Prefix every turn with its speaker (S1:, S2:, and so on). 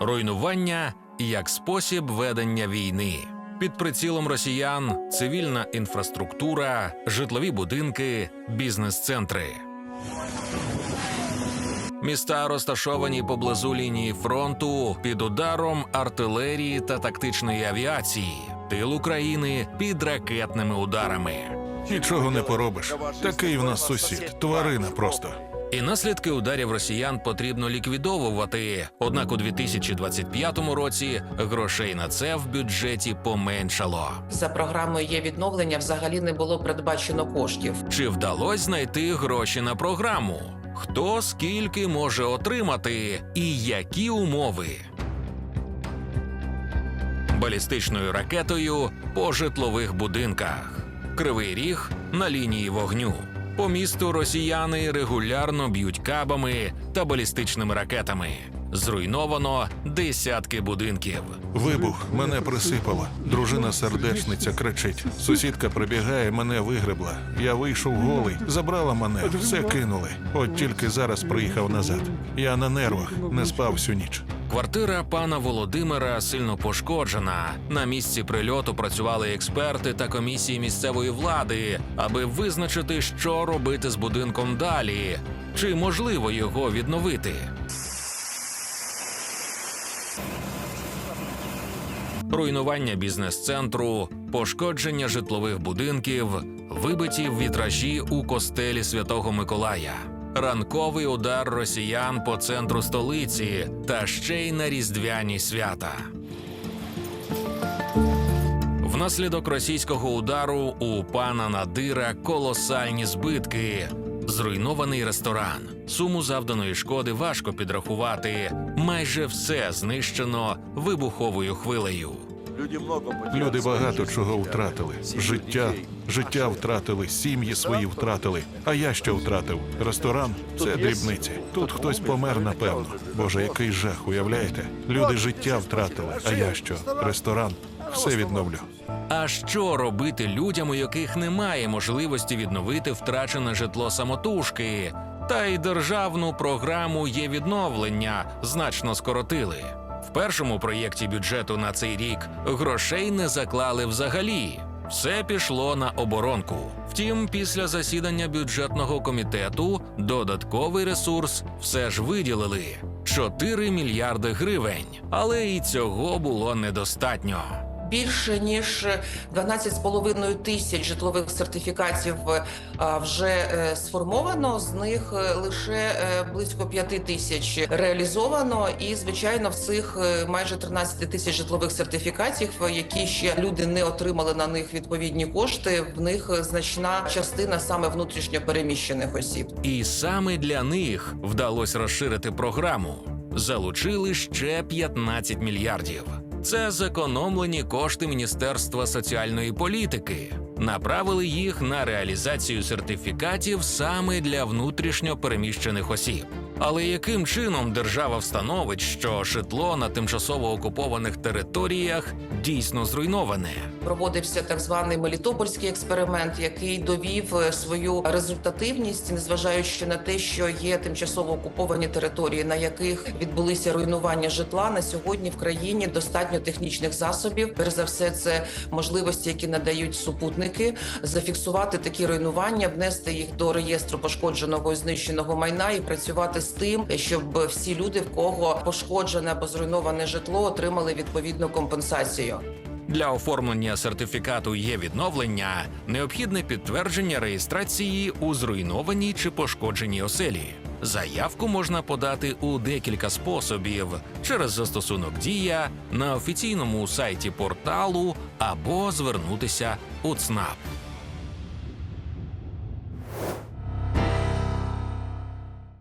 S1: руйнування як спосіб ведення війни. Під прицілом росіян цивільна інфраструктура, житлові будинки, бізнес-центри. Міста розташовані поблизу лінії фронту під ударом артилерії та тактичної авіації, тил України під ракетними ударами.
S2: Нічого не поробиш. Такий в нас сусід, тварина просто.
S1: І наслідки ударів росіян потрібно ліквідовувати. Однак у 2025 році грошей на це в бюджеті поменшало.
S3: За програмою є відновлення взагалі не було передбачено коштів.
S1: Чи вдалося знайти гроші на програму? Хто скільки може отримати і які умови? Балістичною ракетою по житлових будинках. Кривий ріг на лінії вогню. По місту росіяни регулярно б'ють кабами та балістичними ракетами. Зруйновано десятки будинків.
S2: Вибух мене присипало. Дружина сердечниця кричить. Сусідка прибігає, мене вигребла. Я вийшов голий, забрала мене, все кинули. От тільки зараз приїхав назад. Я на нервах, не спав всю ніч.
S1: Квартира пана Володимира сильно пошкоджена. На місці прильоту працювали експерти та комісії місцевої влади, аби визначити, що робити з будинком далі, чи можливо його відновити. Руйнування бізнес-центру, пошкодження житлових будинків, вибиті вітражі у костелі Святого Миколая, ранковий удар росіян по центру столиці та ще й на різдвяні свята. Внаслідок російського удару у пана Надира колосальні збитки. Зруйнований ресторан. Суму завданої шкоди важко підрахувати. Майже все знищено вибуховою хвилею.
S4: Люди много
S2: Люди багато чого втратили. Життя, життя втратили, сім'ї свої втратили. А я що втратив? Ресторан це дрібниці. Тут хтось помер, напевно. Боже, який жах, уявляєте? Люди життя втратили. А я що? Ресторан. Все відновлю.
S1: А що робити людям, у яких немає можливості відновити втрачене житло самотужки? Та й державну програму є відновлення значно скоротили. В першому проєкті бюджету на цей рік грошей не заклали взагалі. Все пішло на оборонку. Втім, після засідання бюджетного комітету додатковий ресурс все ж виділили 4 мільярди гривень, але і цього було недостатньо.
S3: Більше ніж 12,5 тисяч житлових сертифікатів е, вже е, сформовано. З них е, лише е, близько 5 тисяч реалізовано. І звичайно, в цих е, майже 13 тисяч житлових сертифікатів, е, які ще люди не отримали на них відповідні кошти. В них е, значна частина саме внутрішньо переміщених осіб.
S1: І саме для них вдалося розширити програму. Залучили ще 15 мільярдів. Це зекономлені кошти Міністерства соціальної політики. Направили їх на реалізацію сертифікатів саме для внутрішньо переміщених осіб. Але яким чином держава встановить, що житло на тимчасово окупованих територіях дійсно зруйноване?
S3: Проводився так званий Мелітопольський експеримент, який довів е, свою результативність, незважаючи на те, що є тимчасово окуповані території, на яких відбулися руйнування житла. На сьогодні в країні достатньо технічних засобів. Перш за все, це можливості, які надають супутники, зафіксувати такі руйнування, внести їх до реєстру пошкодженого і знищеного майна і працювати з тим, щоб всі люди, в кого пошкоджене або зруйноване житло, отримали відповідну компенсацію.
S1: Для оформлення сертифікату є відновлення необхідне підтвердження реєстрації у зруйнованій чи пошкодженій оселі. Заявку можна подати у декілька способів через застосунок Дія на офіційному сайті порталу або звернутися у ЦНАП.